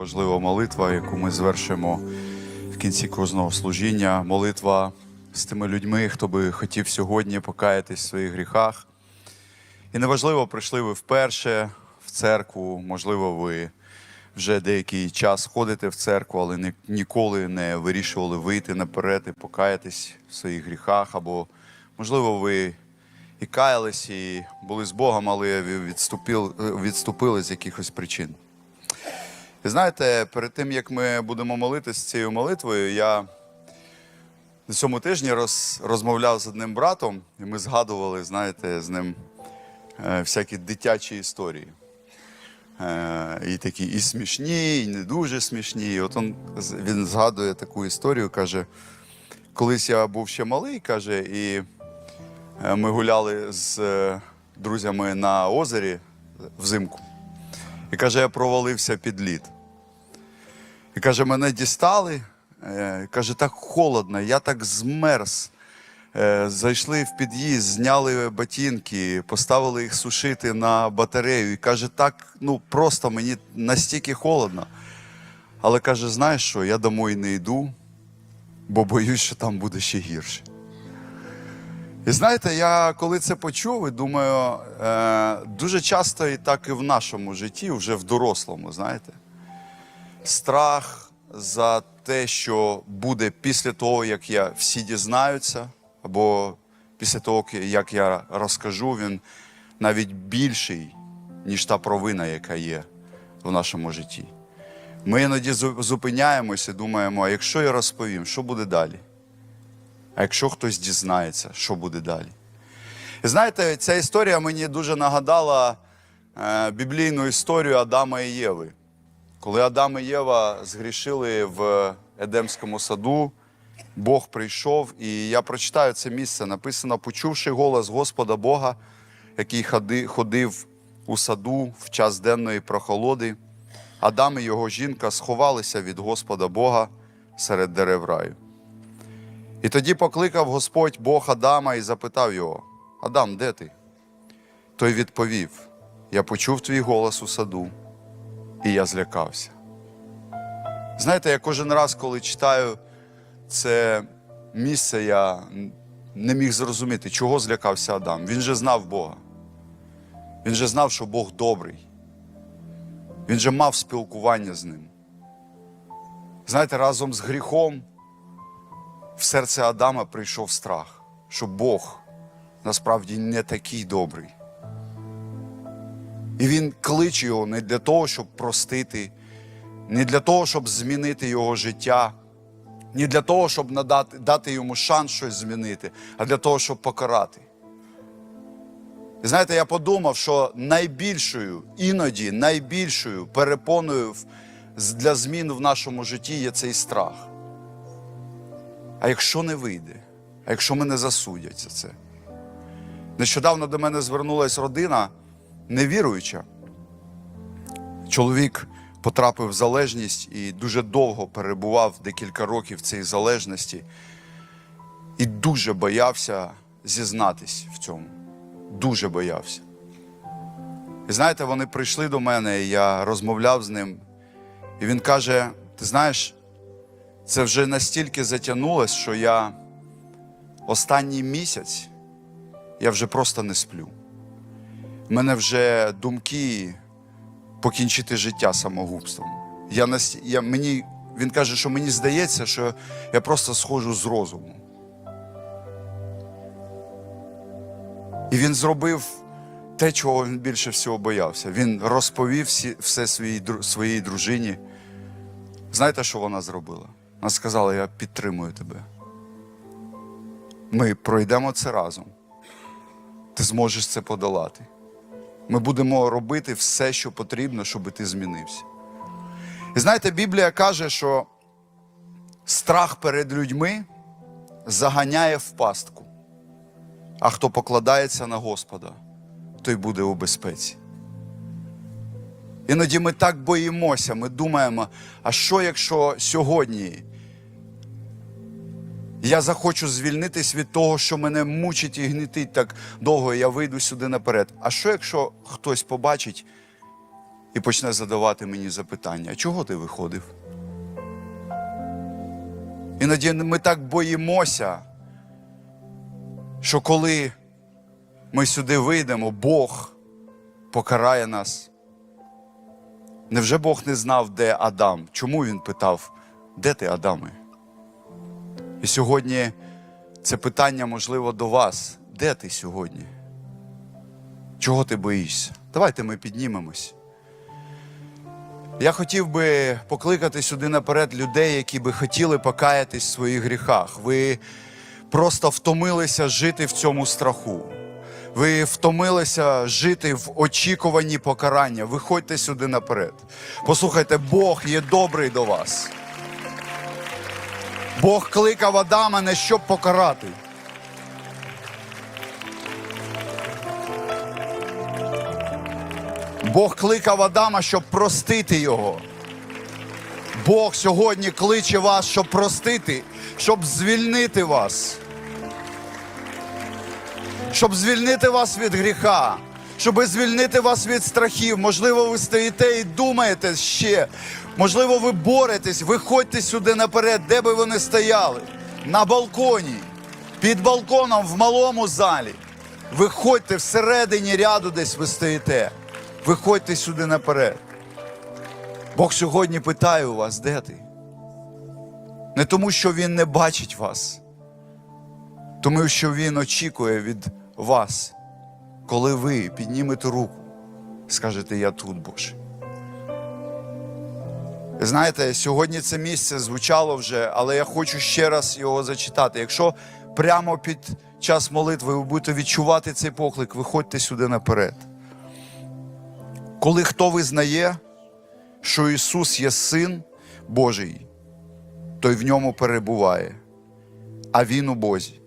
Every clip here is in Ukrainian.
Важлива молитва, яку ми звершимо в кінці кожного служіння. Молитва з тими людьми, хто би хотів сьогодні покаятись в своїх гріхах. І неважливо, прийшли ви вперше в церкву, можливо, ви вже деякий час ходите в церкву, але ні- ніколи не вирішували вийти наперед і покаятись в своїх гріхах. Або, можливо, ви і каялись, і були з Богом, але відступили, відступили з якихось причин. І знаєте, перед тим як ми будемо молитися цією молитвою, я на цьому тижні роз, розмовляв з одним братом, і ми згадували, знаєте, з ним е, всякі дитячі історії. Е, і такі і смішні, і не дуже смішні. І от он, він згадує таку історію, каже: колись я був ще малий, каже, і е, ми гуляли з е, друзями на озері взимку. І каже, я провалився під лід. І каже, мене дістали. Е, Каже, так холодно, я так змерз. Е, Зайшли в під'їзд, зняли ботинки, поставили їх сушити на батарею. І каже, так ну просто мені настільки холодно. Але каже, знаєш що, я домой не йду, бо боюсь, що там буде ще гірше. І знаєте, я коли це почув, і думаю, е, дуже часто і так і в нашому житті, вже в дорослому, знаєте, страх за те, що буде після того, як я всі дізнаються, або після того, як я розкажу, він навіть більший, ніж та провина, яка є в нашому житті. Ми іноді зупиняємося і думаємо, а якщо я розповім, що буде далі? А якщо хтось дізнається, що буде далі? І знаєте, ця історія мені дуже нагадала е, біблійну історію Адама і Єви. Коли Адам і Єва згрішили в Едемському саду, Бог прийшов, і я прочитаю це місце. Написано: почувши голос Господа Бога, який ходи- ходив у саду в час денної прохолоди, Адам і його жінка сховалися від Господа Бога серед дерев раю. І тоді покликав Господь Бог Адама і запитав його: Адам, де ти? Той відповів: Я почув твій голос у саду, і я злякався. Знаєте, я кожен раз, коли читаю це місце, я не міг зрозуміти, чого злякався Адам. Він же знав Бога. Він же знав, що Бог добрий. Він же мав спілкування з ним. Знаєте, разом з гріхом в серце Адама прийшов страх, що Бог насправді не такий добрий. І він кличе його не для того, щоб простити, не для того, щоб змінити його життя, не для того, щоб надати, дати йому шанс щось змінити, а для того, щоб покарати. І знаєте, я подумав, що найбільшою, іноді найбільшою перепоною для змін в нашому житті є цей страх. А якщо не вийде, а якщо мене засудять за це? Нещодавно до мене звернулася родина невіруюча. Чоловік потрапив в залежність і дуже довго перебував декілька років в цій залежності і дуже боявся зізнатись в цьому. Дуже боявся. І знаєте, вони прийшли до мене, і я розмовляв з ним, і він каже: Ти знаєш, це вже настільки затягнулось, що я останній місяць я вже просто не сплю. У мене вже думки покінчити життя самогубством. Я, нас- я, мені, він каже, що мені здається, що я просто схожу з розуму. І він зробив те, чого він більше всього боявся. Він розповів всі, все своїй, своїй дружині. Знаєте, що вона зробила? Вона сказала: Я підтримую тебе. Ми пройдемо це разом. Ти зможеш це подолати. Ми будемо робити все, що потрібно, щоб ти змінився. І знаєте, Біблія каже, що страх перед людьми заганяє в пастку, а хто покладається на Господа, той буде у безпеці. Іноді ми так боїмося, ми думаємо, а що якщо сьогодні я захочу звільнитись від того, що мене мучить і гнітить так довго, і я вийду сюди наперед. А що якщо хтось побачить і почне задавати мені запитання: чого ти виходив? Іноді ми так боїмося, що коли ми сюди вийдемо, Бог покарає нас. Невже Бог не знав, де Адам? Чому він питав, де ти, Адаме? І сьогодні це питання, можливо, до вас. Де ти сьогодні? Чого ти боїшся? Давайте ми піднімемось. Я хотів би покликати сюди наперед людей, які би хотіли покаятись в своїх гріхах. Ви просто втомилися жити в цьому страху. Ви втомилися жити в очікуванні покарання. Виходьте сюди наперед. Послухайте, Бог є добрий до вас. Бог кликав Адама не щоб покарати. Бог кликав Адама, щоб простити його. Бог сьогодні кличе вас, щоб простити, щоб звільнити вас. Щоб звільнити вас від гріха, щоб звільнити вас від страхів. Можливо, ви стоїте і думаєте ще. Можливо, ви боретесь, виходьте сюди наперед, де би ви не стояли. На балконі, під балконом в малому залі. Виходьте всередині ряду, десь ви стоїте. Виходьте сюди наперед. Бог сьогодні питає у вас, де ти? Не тому, що Він не бачить вас, тому що Він очікує від вас, коли ви піднімете руку, скажете, я тут, Боже. Знаєте, сьогодні це місце звучало вже, але я хочу ще раз його зачитати. Якщо прямо під час молитви ви будете відчувати цей поклик, виходьте сюди наперед. Коли хто визнає, що Ісус є Син Божий, той в ньому перебуває, а Він у Бозі.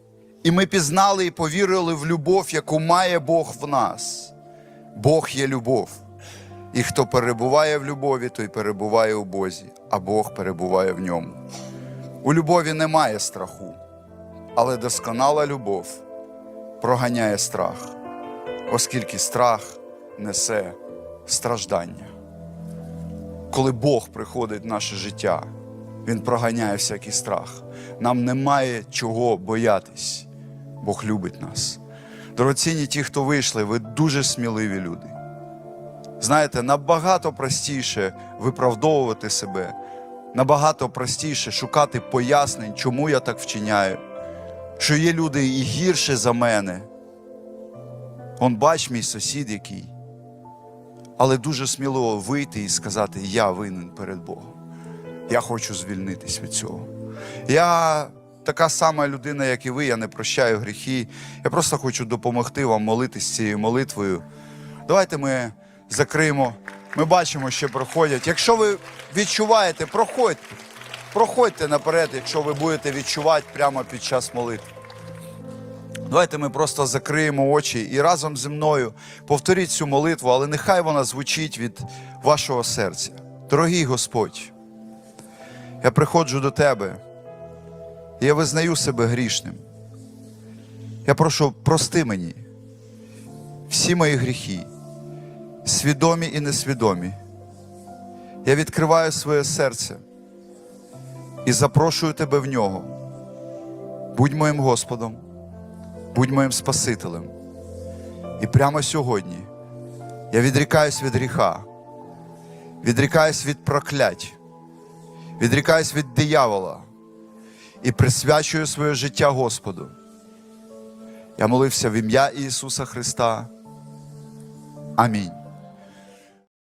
І ми пізнали і повірили в любов, яку має Бог в нас. Бог є любов. І хто перебуває в любові, той перебуває у Бозі, а Бог перебуває в ньому. У любові немає страху, але досконала любов проганяє страх, оскільки страх несе страждання. Коли Бог приходить в наше життя, Він проганяє всякий страх. Нам немає чого боятись. Бог любить нас. Дорогоцінні ті, хто вийшли, ви дуже сміливі люди. Знаєте, набагато простіше виправдовувати себе, набагато простіше шукати пояснень, чому я так вчиняю, що є люди і гірше за мене. Он бач, мій сусід який. Але дуже сміливо вийти і сказати: Я винен перед Богом. Я хочу звільнитись від цього. Я така сама людина, як і ви, я не прощаю гріхи. Я просто хочу допомогти вам молитись цією молитвою. Давайте ми закриємо. Ми бачимо, що проходять. Якщо ви відчуваєте, проходьте. Проходьте наперед, якщо ви будете відчувати прямо під час молитви. Давайте ми просто закриємо очі і разом зі мною повторіть цю молитву, але нехай вона звучить від вашого серця. Дорогий Господь, я приходжу до Тебе, я визнаю себе грішним. Я прошу, прости мені всі мої гріхи, свідомі і несвідомі. Я відкриваю своє серце і запрошую Тебе в нього. Будь моїм Господом будь моїм Спасителем. І прямо сьогодні я відрікаюсь від гріха, відрікаюсь від проклять, відрікаюсь від диявола і присвячую своє життя Господу. Я молився в ім'я Ісуса Христа. Амінь.